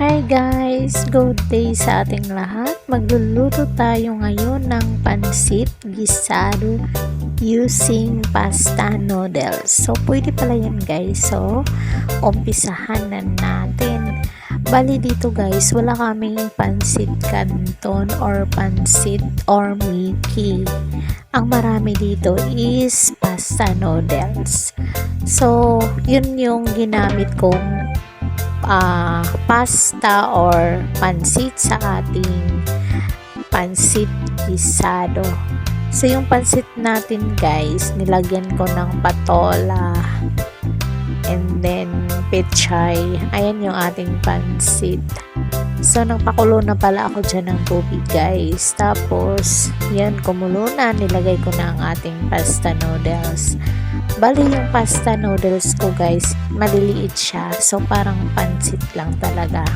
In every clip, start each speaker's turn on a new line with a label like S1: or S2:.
S1: Hi guys! Good day sa ating lahat. Magluluto tayo ngayon ng pansit gisado using pasta noodles. So, pwede pala yan guys. So, umpisahan na natin. Bali dito guys, wala kaming pansit canton or pansit or Mickey. Ang marami dito is pasta noodles. So, yun yung ginamit kong ah, pasta or pansit sa ating pansit gisado. So, yung pansit natin guys, nilagyan ko ng patola and then pechay. Ayan yung ating pansit. So, nagpakulo na pala ako dyan ng tubig guys. Tapos, yan, kumulo na. Nilagay ko na ang ating pasta noodles. Bali yung pasta noodles ko guys, maliliit siya. So parang pansit lang talaga.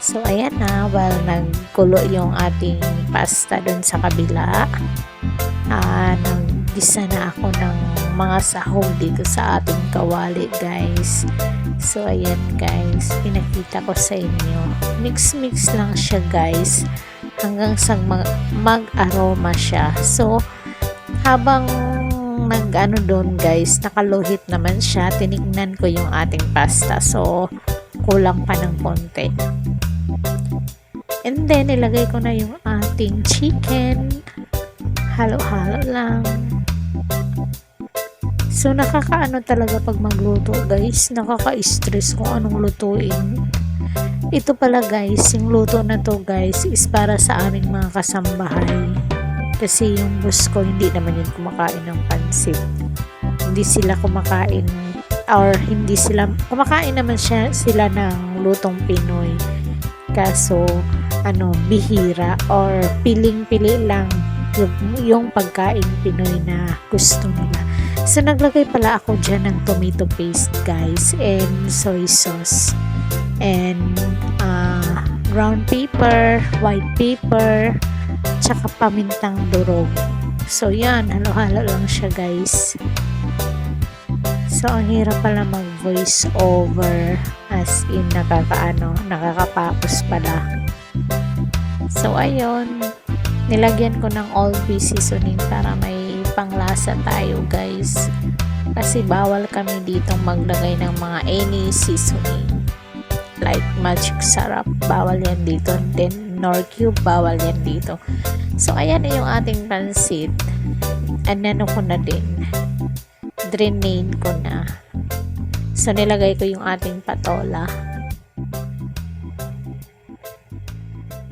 S1: So ayan na, while nagkulo yung ating pasta dun sa kabila, ah, naggisa na ako ng mga sahog dito sa ating kawali guys. So ayan guys, pinakita ko sa inyo. Mix-mix lang siya guys hanggang sa mag- mag-aroma siya. So habang nag ano doon guys, nakaluhit naman siya. Tinignan ko yung ating pasta. So, kulang pa ng konti. And then, ilagay ko na yung ating chicken. Halo-halo lang. So, nakakaano talaga pag magluto guys. Nakaka-stress kung anong lutuin. Ito pala guys, yung luto na to guys is para sa aming mga kasambahay kasi yung boss ko hindi naman yun kumakain ng pansit. Hindi sila kumakain or hindi sila kumakain naman siya sila ng lutong Pinoy. Kaso ano bihira or piling-pili lang yung, yung pagkain Pinoy na gusto nila. So naglagay pala ako dyan ng tomato paste guys and soy sauce. And uh, brown paper white paper tsaka pamintang durog. So, yan. Halo-halo lang siya, guys. So, ang hirap pala mag-voice over as in nakakaano, nakakapapos pala. So, ayun. Nilagyan ko ng all beef seasoning para may panglasa tayo, guys. Kasi bawal kami ditong maglagay ng mga any seasoning. Like magic sarap. Bawal yan dito. Then, nor cube, bawal yan dito. So, ayan na yung ating pansit. Anano ko na din. Drainane ko na. So, nilagay ko yung ating patola.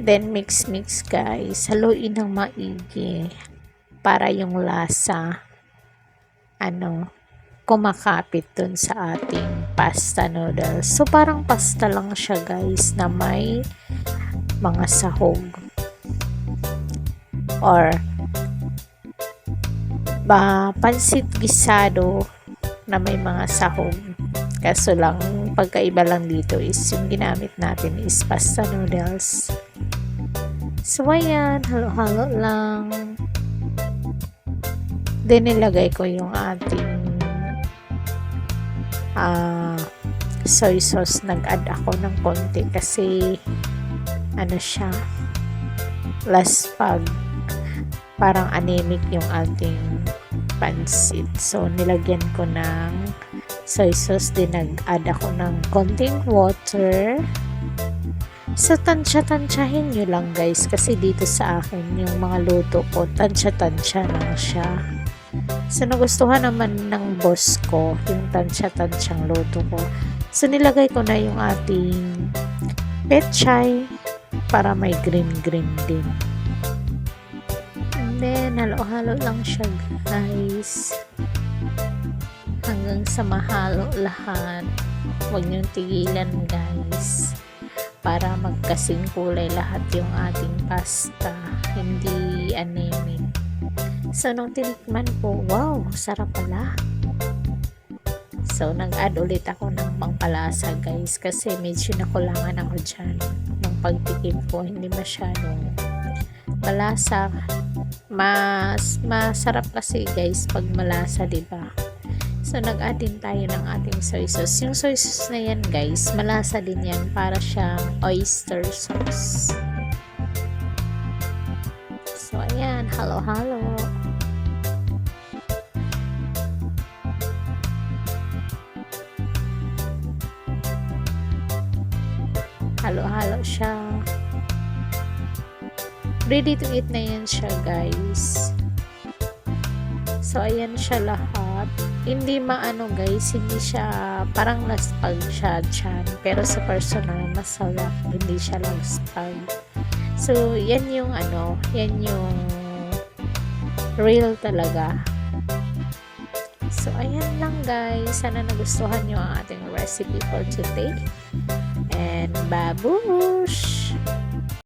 S1: Then, mix-mix guys. Haluin ng maigi. Para yung lasa, ano, kumakapit dun sa ating pasta noodles. So, parang pasta lang siya guys na may mga sahog. Or ba pansit gisado na may mga sahog. Kaso lang pagkaiba lang dito is yung ginamit natin is pasta noodles. So ayan halo-halo lang. Then nilagay ko yung ating uh, soy sauce. Nag-add ako ng konti kasi ano siya last pag parang anemic yung ating pansit. So nilagyan ko ng soy sauce din. Nag-add ako ng konting water. So tansya-tansyahin nyo lang guys kasi dito sa akin yung mga luto ko tansya-tansya lang siya. So nagustuhan naman ng boss ko yung tansya-tansyang luto ko. So nilagay ko na yung ating petchay para may green-green din. And then, halo-halo lang siya guys. Hanggang sa mahalo lahat. Huwag niyong tigilan guys. Para magkasing kulay lahat yung ating pasta. Hindi anemic. So, nung tinikman ko, wow, sarap pala. So, nag-add ulit ako ng pangpalasa guys kasi medyo nakulangan ako dyan pagtikim ko. Hindi masyadong malasa. Mas masarap kasi guys pag malasa, 'di ba? So, nag-add tayo ng ating soy sauce. Yung soy sauce na yan, guys, malasa din yan para siyang oyster sauce. So, ayan. Halo-halo. Halo-halo siya. Ready to eat na yan siya, guys. So, ayan siya lahat. Hindi maano guys, hindi siya parang laspag siya dyan. Pero sa personal, masarap. Hindi siya laspag. So, yan yung ano, yan yung real talaga. So, ayan lang guys. Sana nagustuhan nyo ang ating recipe for today. And babush!